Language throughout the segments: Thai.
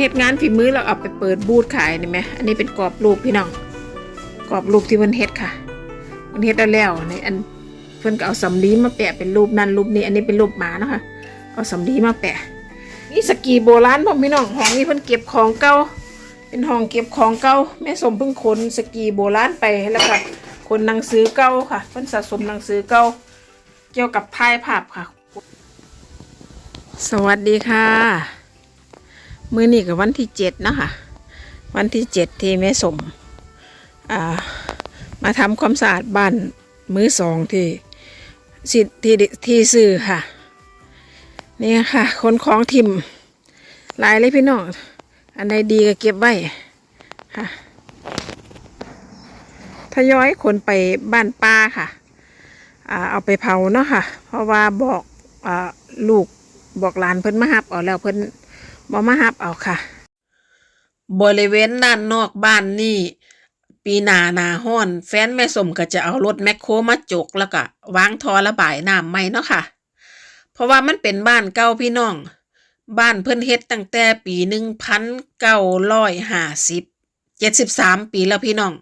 เฮ็ดงานฝีมือเราเอาไปเปิดบูธขายนี่ไหมอันนี้เป็นกรอบรูปพี่น้องกรอบรูปที่เพิ่นเฮ็ดค่ะเพิ่นเฮ็ดแล้วแล้วในอันเพิ่นก็เอาสำลีมาแปะเป็นรูปนั่นรูปนี้ อันนี้เป็นรูปหมาเนาะค่ะเอาสำลีมาแปะนี่สกีโบราณพ่อพี่น้องห้องนี้เพิ่นเก็บของเก่าเป็นห้องเก็บของเก่าแม่สมเพิ่งขนสกีโบราณไปแล้วก็ขนหนังสือเก่าค่ะเพิ่นสะสมหนังสือเก่าเกี่ยวกับพายภาพค่ะ สวัสดีค่ะ มื้อนี้กับวันที่เจ็ดนะคะวันที่เจ็ดที่แม่สมามาทำความสะอาดบ้านมื้อสองที่สิที่ที่ซื้อค่ะ นี่ค่ะคนของทิมลายเลยพี่น้องอันใดดีก็เก็บไว้ค่ะทยอยคนไปบ้านป้าค่ะอเอาไปเผาเนาะค่ะ เพราะว่าบอกอลูกบอกหลานเพิ่นมาหับเอาแล้วเพิ่น บ่มาหับเอาค่ะ บริเวณด้านนอกบ้านนี่ปีนาหนาห้อน แฟนแม่สมก็จะเอารถแมคโครมาจกแล้วก็วางทอระบายน้ำใหม่เนาะค่ะ เพราะว่ามันเป็นบ้านเก่าพี่น้อง บ้านเพิ่นเฮ็ดตั้งแต่ปีหนึ่งพันเก้าร้อยห้าสิบเจ็ดสิบสามปีแล้วพี่น้อง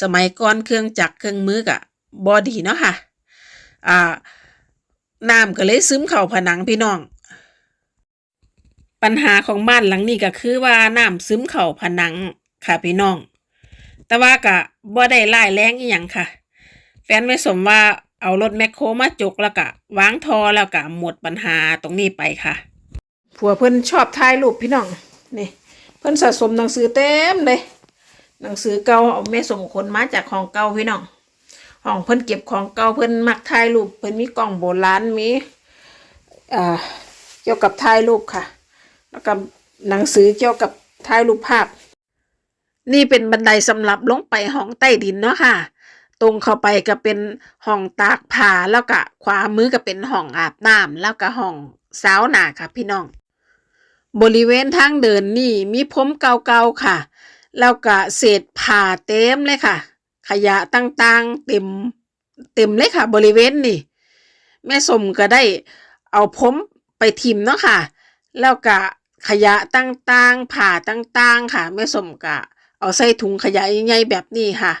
สมัยก่อนเครื่องจักรเครื่องมือกะบอดีเนาะค่ะ อ่าน้ำก็เลยซึมเข้าผนังพี่น้อง ปัญหาของบ้านหลังนี้ก็คือว่าน้ำซึมเข้าผนังค่ะพี่น้อง แต่ว่าก็บ่ได้ร้ายแรงอีหยังค่ะ แฟนไม่สมว่าเอารถแมคโครมาจกแล้วก็วางทอแล้วก็หมดปัญหาตรงนี้ไปค่ะผัวเพิ่นชอบถ่ายรูปพี่น้องนี่เพิ่นสะสมหนังสือเต็มเลย หนังสือเก่าเอาแม่สมคนมาจากของเก่าพี่น้องห้องเพิ่นเก็บของเก่าเพิ่นมักถ่ายรูปเพิ่นมีกล้องโบราณมีอ่าเกี่ยวกับถ่ายรูปค่ะ แล้วก็หนังสือเกี่ยวกับถ่ายรูปภาพ นี่เป็นบันไดสำหรับลงไปห้องใต้ดินเนาะค่ะ ตรงเข้าไปก็เป็นห้องตากผ้าแล้วก็ขวามือก็เป็นห้องอาบน้ำแล้วก็ห้องซาวนาค่ะพี่น้อง บริเวณทางเดินนี่มีพรมเก่าๆค่ะ แล้วก็เศษผ้าเต็มเลยค่ะ ขยะต่างๆเต็มเต็มเลยค่ะ บริเวณนี่ แม่สมก็ได้เอาพรมไปทิมเนาะค่ะ แล้วก็ ขยะต่างๆผ้าต่างๆค่ะแม่สมก็เอาใส่ถุงขยะใหญ่ๆแบบนี้ค่ะ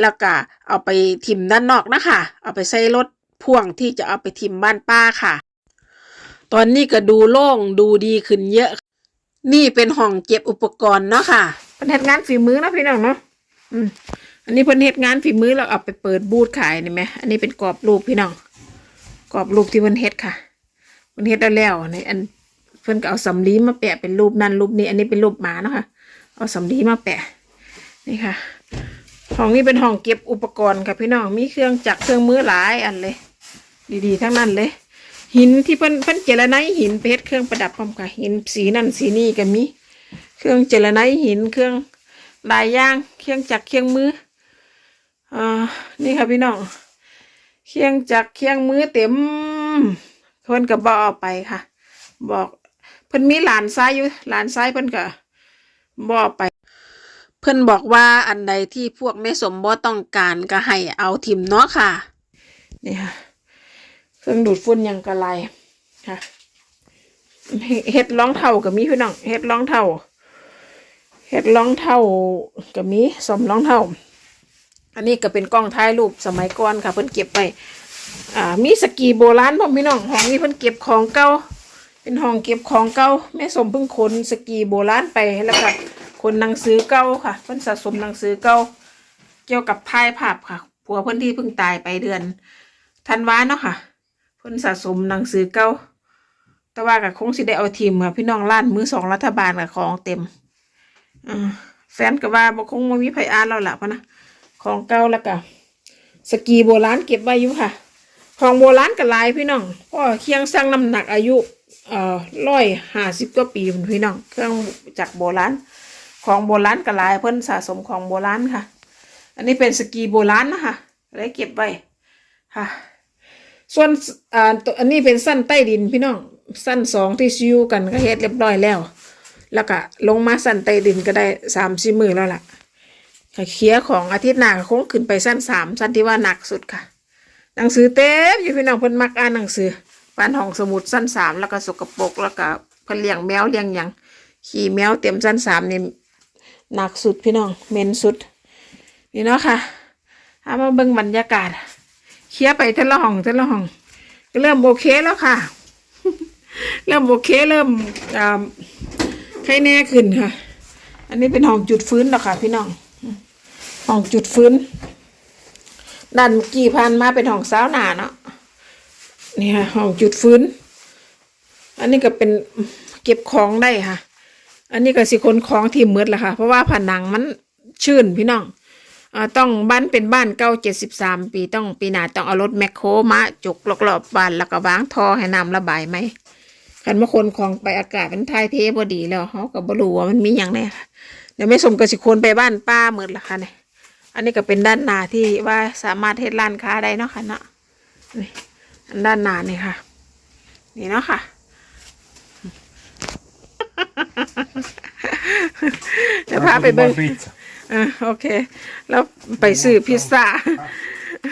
แล้วก็เอาไปทิมด้านนอกนะคะ เอาไปใส่รถพ่วงที่จะเอาไปทิมบ้านป้าค่ะ ตอนนี้ก็ดูโล่งดูดีขึ้นเยอะ นี่เป็นห้องเก็บอุปกรณ์เนาะค่ะเป็นเหตุงานฝีมือนะพี่น้องเนาะอืมอันนี้เพิ่นเฮ็ดงานฝีมือแล้วเอาไปเปิดบูธขายนี่ไหมอันนี้เป็นกรอบรูปพี่น้องกรอบรูปที่เพิ่นเฮ็ดค่ะเพิ่นเฮ็ดแล้วแล้วในอัน เพิ่นก็เอาสำลีมาแปะเป็นรูปนั่นรูปนี้ อันนี้เป็นรูปหมาเนาะค่ะ เอาสำลีมาแปะ นี่ค่ะ ห้องนี้เป็นห้องเก็บอุปกรณ์ค่ะพี่น้อง มีเครื่องจักรเครื่องมือหลายอันเลย ดีๆ ทั้งนั้นเลย หินที่เพิ่นเพิ่นเจรไนหินเฮ็ดเครื่องประดับพร้อมค่ะ หินสีนั่นสีนี่ก็มี เครื่องเจรไนหินเครื่องลายย่าง เครื่องจักรเครื่องมืออ่านี่ค่ะพี่น้อง เคียงจักรเคียงมือเต็มเพิ่นก็บอกไปค่ะ บอก เพิ่นมีหลานซ้ายอยู่หลานซ้ายเพิ่นก็บอไป เพิ่นบอกว่าอันใดที่พวกแม่สมบ่ต้องการก็ให้เอาทิมเนาะค่ะนี่ค่ะเครื่องดูดฝุ่นยังกระไรค่ะเฮ็ดรองเท้าก็มีพี่น้องเฮ็ดรองเท้าเฮ็ดรองเท้าก็มีสมรองเท้าอันนี้ก็เป็นกล้องถ่ายรูปสมัยก่อนค่ะ เพิ่นเก็บไว้อ่ามีสกีโบราณพ่อพี่น้องห้องนี้เพิ่นเก็บของเก่า เป็นห้องเก็บของเก่าแม่สมเพิ่งขนสกีโบราณไปแล้วก็ขนหนังสือเก่าค่ะเพิ่นสะสมหนังสือเก่าเกี่ยวกับพายภาพค่ะผัวเพิ่นที่เพิ่งตายไปเดือนธันวาเนาะค่ะเพิ่นสะสมหนังสือเก่าแต่ว่าก็คงสิได้เอาทีมค่ะพี่น้องล้านมือสองรัฐบาลกับของเต็มอแฟนก็ว่าบ่คงบ่มีไผอ่านแล้วล่ะพะนะของเก่าแล้วก็สกีโบราณเก็บไว้อยู่ค่ะ ของโบราณก็หลายพี่น้องเพราะเคียงสร้างน้ำหนักอายุ เอ่อร้อยห้าสิบกว่าปีพี่น้องเครื่องจากโบราณของโบราณก็หลายเพิ่นสะสมของโบราณค่ะ อันนี้เป็นสกีโบราณนะคะเลยเก็บไว้ค่ะ ส่วนอ่าตัวอันนี้เป็นสั้นใต้ดินพี่น้องสั้นสองที่ซิวกันก็เฮ็ดเรียบร้อยแล้ว แล้วก็ลงมาสั้นใต้ดินก็ได้สามสี่มือแล้วล่ะเคียของอาทิตย์หน้าก็คงขึ้นไปสั้นสามสั้นที่ว่าหนักสุดค่ะ หนังสือเต็มอยู่พี่น้องเพิ่นมักอ่านหนังสือ ปานห้องสมุดสั้นสามแล้วก็สกปรกแล้วก็เพิ่นเลี้ยงแมวเลี้ยงหยังขี่แมวเต็มสั้นสามนี่หนักสุดพี่น้องเมนสุด นี่เนาะค่ะเอามาเบิ่งบรรยากาศเคลียร์ไปเทละห้องเทละห้องเริ่มโอเคแล้วค่ะ เริ่มโอเคเริ่มอ่าใครแน่ขึ้นค่ะ อันนี้เป็นห้องจุดฟื้นแล้วค่ะ พี่น้องห้องจุดฟื้นด้านกี่พันมาเป็นห้องสาวหนาเนาะ นี่ค่ะห้องจุดฟื้น อันนี้ก็เป็นเก็บของได้ค่ะ อันนี้ก็สิคนของที่มืดละค่ะ เพราะว่าผนังมันชื้นพี่น้องอต้องบ้านเป็นบ้านเก้าเจ็ดสิบสามปีต้องปีหน้าต้องเอารถแมคโครมาจุกรอบๆบ้านแล้วก็วางท่อให้น้ำระบายไหมคันมาคนของไปอากาศมันทายเทพอดีแล้วเขาก็บบรูว่ามันมีอย่างแน่ค่ะเดี๋ยวไม่สมกับสิคนไปบ้านป้าเหมือนละค่ะเนี่ยอันนี้ก็เป็นด้านหน้าที่ว่าสามารถเฮ็ดร้านค้าได้เนาะค่ะเนาะ ด้านหน้านี่ค่ะ นี่เนาะค่ะเดี๋ยวพาไปเบิ่ง pizza. อะโอเค แล้วไปซื้อพิซซ่า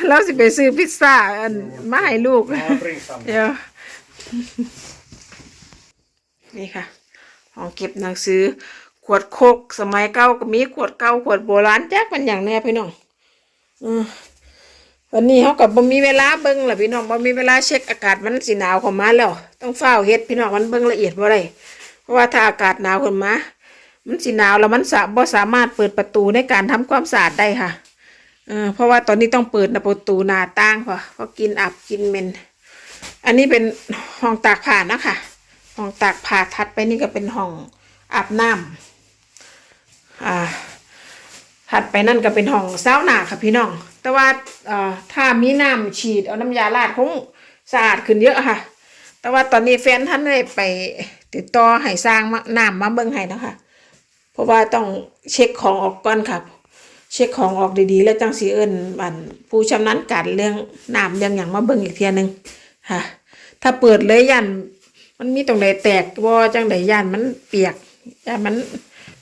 แล้วสิไปซื้อพิซซ่าอันมาให้ลูก I'll bring some. เดี๋ยว นี่ค่ะห้องเก็บหนังสือ ขวดโคกสมัยเก่าก็มีขวดเก่าขวดโบราณแจ๊กมันอย่างแน่พี่น้องอืม วันนี้เขากับบ่มีเวลาเบิ่งล่ะพี่น้องบ่มีเวลาเช็คอากาศมันสิหนาวเข้ามาแล้ว ต้องเฝ้าเฮ็ดพี่น้องมันเบิ่งละเอียดบ่ได้เพราะว่าถ้าอากาศหนาวขึ้นมามันสิหนาวแล้วมันสะบ่สามารถเปิดประตูในการทำความสะอาดได้ค่ะเออเพราะว่าตอนนี้ต้องเปิดประตูหน้าต่างเพราะเพราะกินอับกินเหม็นอันนี้เป็นห้องตากผ้านะคะห้องตากผ้าทัดไปนี่ก็เป็นห้องอาบน้ำอ่า ถัดไปนั่นก็เป็นห้องซาวน่าค่ะพี่น้อง แต่ว่าเอ่อถ้ามีน้ำฉีดเอาน้ำยาลาดคงสะอาดขึ้นเยอะค่ะ แต่ว่าตอนนี้แฟนท่านได้ไปติดต่อให้สร้างน้ำมาเบิ่งให้นะคะ เพราะว่าต้องเช็คของออกก่อนครับเช็คของออกดีๆ แล้วจังสีเอิญบันผู้ชำนาญการเรื่องน้ำเรื่องอย่างมาเบิ่งอีกเทียนึงค่ะ ถ้าเปิดเลยยันมันมีตรงไหนแตกว่าจังไดยันมันเปียกยันมัน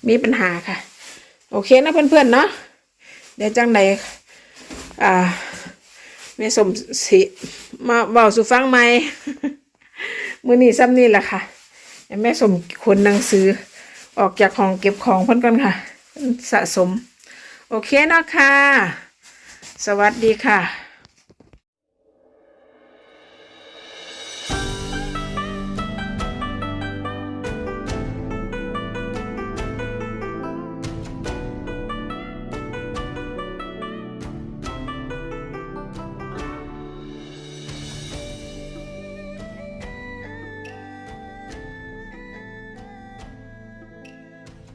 มีปัญหาค่ะ โอเคนะเพื่อนๆเนาะเดี๋ยวจังไดอ่าแม่สมสิมาเบาสู่ฟังไหมมือนี่ซ้ำนี่แหละค่ะแม่สมคนหนังสือออกจากห้องเก็บของเพื่อนกันค่ะ สะสม โอเคนะค่ะสวัสดีค่ะ